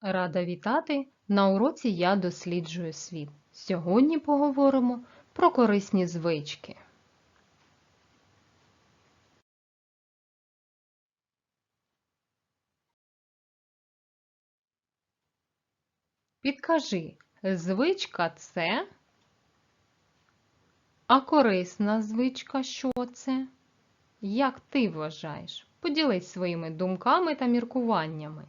Рада вітати на уроці Я досліджую світ. Сьогодні поговоримо про корисні звички. Підкажи, звичка це, а корисна звичка що це? Як ти вважаєш? Поділись своїми думками та міркуваннями.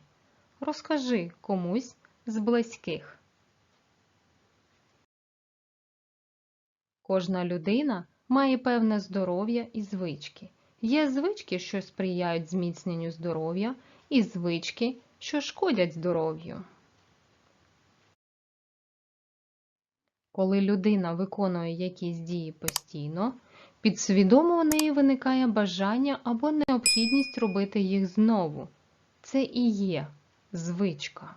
Розкажи комусь з близьких. Кожна людина має певне здоров'я і звички. Є звички, що сприяють зміцненню здоров'я, і звички, що шкодять здоров'ю. Коли людина виконує якісь дії постійно, підсвідомо у неї виникає бажання або необхідність робити їх знову. Це і є звичка.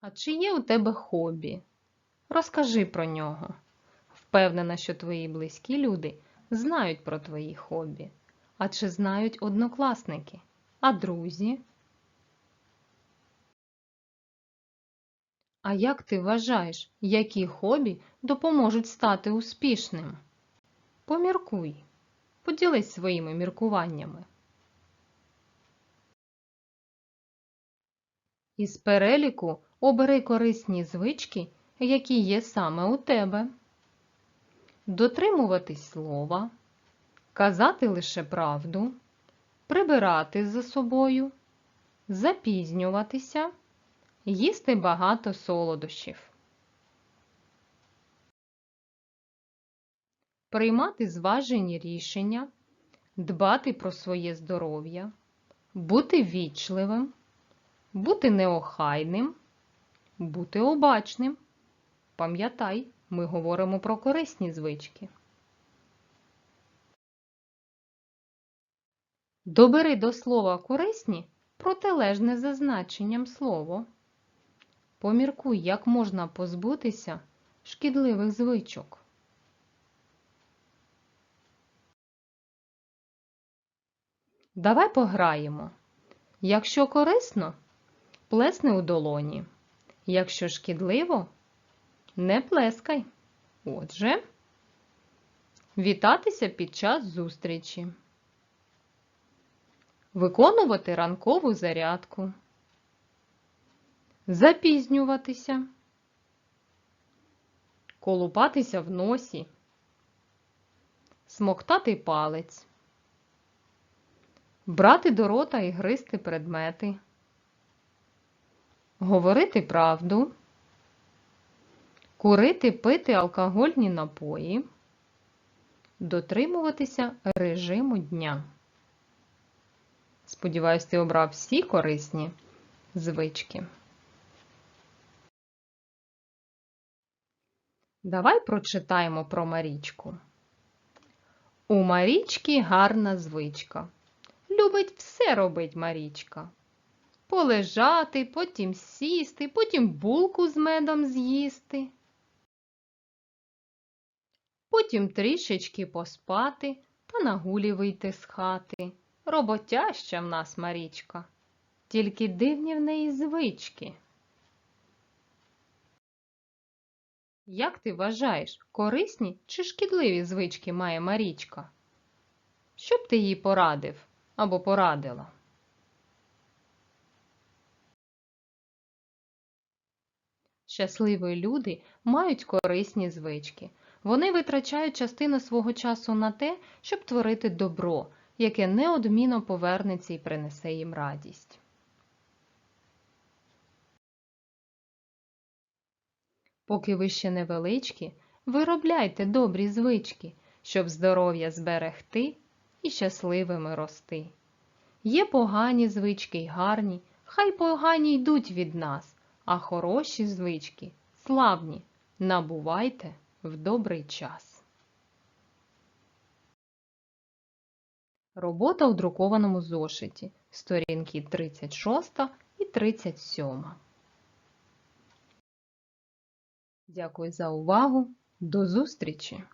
А чи є у тебе хобі? Розкажи про нього. Впевнена, що твої близькі люди знають про твої хобі. А чи знають однокласники? А друзі? А як ти вважаєш, які хобі допоможуть стати успішним? Поміркуй, поділись своїми міркуваннями. Із переліку обери корисні звички, які є саме у тебе. Дотримуватись слова, казати лише правду, прибирати за собою, запізнюватися, їсти багато солодощів. Приймати зважені рішення, дбати про своє здоров'я, бути вічливим, бути неохайним, бути обачним. Пам'ятай, ми говоримо про корисні звички. Добери до слова корисні протилежне за значенням слово. Поміркуй, як можна позбутися шкідливих звичок. Давай пограємо. Якщо корисно, плесни у долоні. Якщо шкідливо, не плескай. Отже, вітатися під час зустрічі. Виконувати ранкову зарядку. Запізнюватися. Колупатися в носі. Смоктати палець. Брати до рота і гризти предмети. Говорити правду. Курити пити алкогольні напої. Дотримуватися режиму дня. Сподіваюсь, ти обрав всі корисні звички. Давай прочитаємо про Марічку. У Марічки гарна звичка. Любить все робить Марічка. Полежати, потім сісти, потім булку з медом з'їсти. Потім трішечки поспати та на гулі вийти з хати. Роботяща в нас Марічка, тільки дивні в неї звички. Як ти вважаєш, корисні чи шкідливі звички має Марічка? Що б ти їй порадив або порадила? Щасливі люди мають корисні звички. Вони витрачають частину свого часу на те, щоб творити добро, яке неодмінно повернеться і принесе їм радість. Поки ви ще невеличкі, виробляйте добрі звички, щоб здоров'я зберегти і щасливими рости. Є погані звички й гарні, хай погані йдуть від нас, а хороші звички, славні, набувайте в добрий час. Робота у друкованому зошиті. Сторінки 36 і 37. Дякую за увагу. До зустрічі!